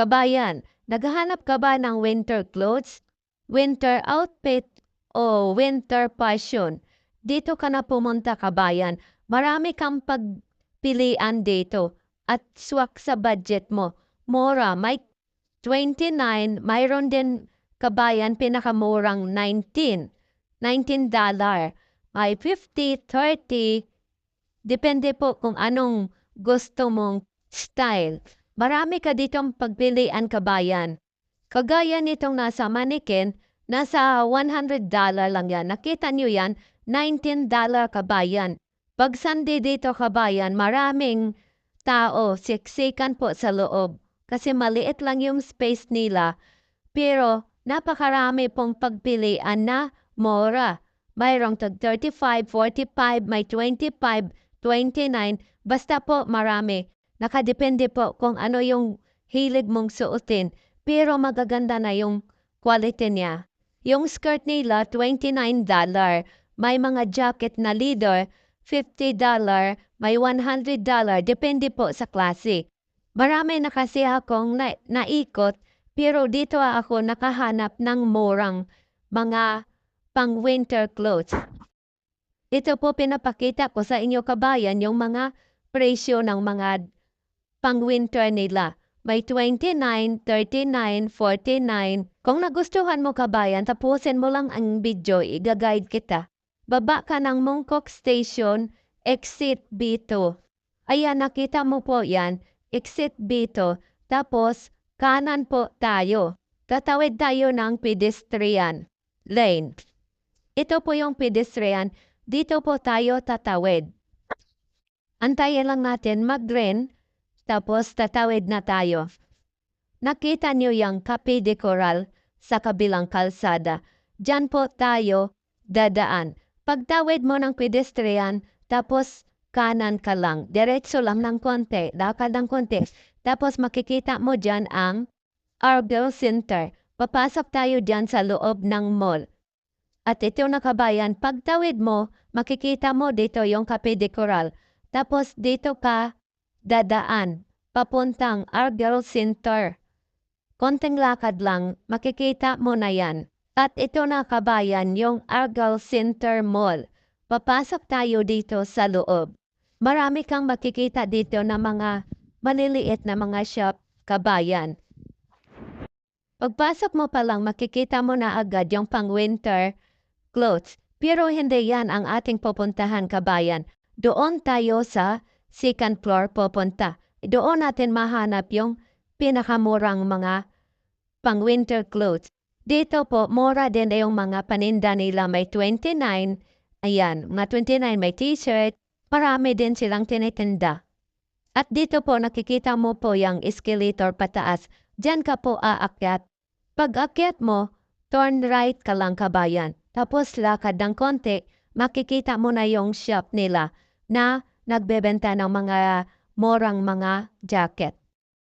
Kabayan, naghahanap ka ba ng winter clothes, winter outfit, o winter fashion? Dito ka na pumunta kabayan. Marami kang pagpilian dito at swak sa budget mo. Mora, may 29, mayroon din kabayan pinakamurang 19. 19 dollar. May 50, 30, depende po kung anong gusto mong style. Marami ka ditong pagpilian kabayan. Kagaya nitong nasa mannequin, nasa 100 dollar lang yan. Nakita nyo yan, 19 dollar kabayan. Pag Sunday dito kabayan, maraming tao, siksikan po sa loob. Kasi maliit lang yung space nila. Pero napakarami pong pagpilian na mora. Mayroong tag 35, 45, may 25, 29, basta po marami. Nakadepende po kung ano yung hilig mong suotin. Pero magaganda na yung quality niya. Yung skirt nila, $29. May mga jacket na leather, $50. May $100. Depende po sa klase. Marami na kasi akong na naikot, pero dito ako nakahanap ng murang mga pang winter clothes. Ito po pinapakita ko sa inyo kabayan yung mga presyo ng mga pang winter nila. May 29, 39, 49. Kung nagustuhan mo kabayan, tapusin mo lang ang video, i-guide kita. Baba ka ng Mongkok Station, exit B2. Ayan, nakita mo po yan, exit B2. Tapos, kanan po tayo. Tatawid tayo ng pedestrian lane. Ito po yung pedestrian. Dito po tayo tatawid. Antayin lang natin mag-green, tapos tatawid na tayo. Nakita niyo yung Cape de Coral sa kabilang kalsada. Diyan po tayo dadaan. Pagtawid mo ng pedestrian, tapos kanan ka lang. Diretso lang ng konti, lakad ng konti. Tapos makikita mo dyan ang Argyle Center. Papasok tayo dyan sa loob ng mall. At ito na kabayan, pagtawid mo, makikita mo dito yung Cape de Coral. Tapos dito ka dadaan, papuntang Argyle Center. Konting lakad lang, makikita mo na yan. At ito na kabayan, yung Argyle Center Mall. Papasok tayo dito sa loob. Marami kang makikita dito na mga maliliit na mga shop, kabayan. Pagpasok mo pa lang, makikita mo na agad yung pang-winter clothes. Pero hindi yan ang ating pupuntahan, kabayan. Doon tayo sa second floor pupunta. Doon natin mahanap yung pinakamurang mga pang-winter clothes. Dito po, mura din yung mga paninda nila. May 29, ayan, mga 29 may t-shirt. Marami din silang tinitinda. At dito po, nakikita mo po yung escalator pataas. Diyan ka po aakyat. Pag akyat mo, turn right ka lang kabayan. Tapos lakad ng konti, makikita mo na yung shop nila na nagbebenta ng mga morang mga jacket.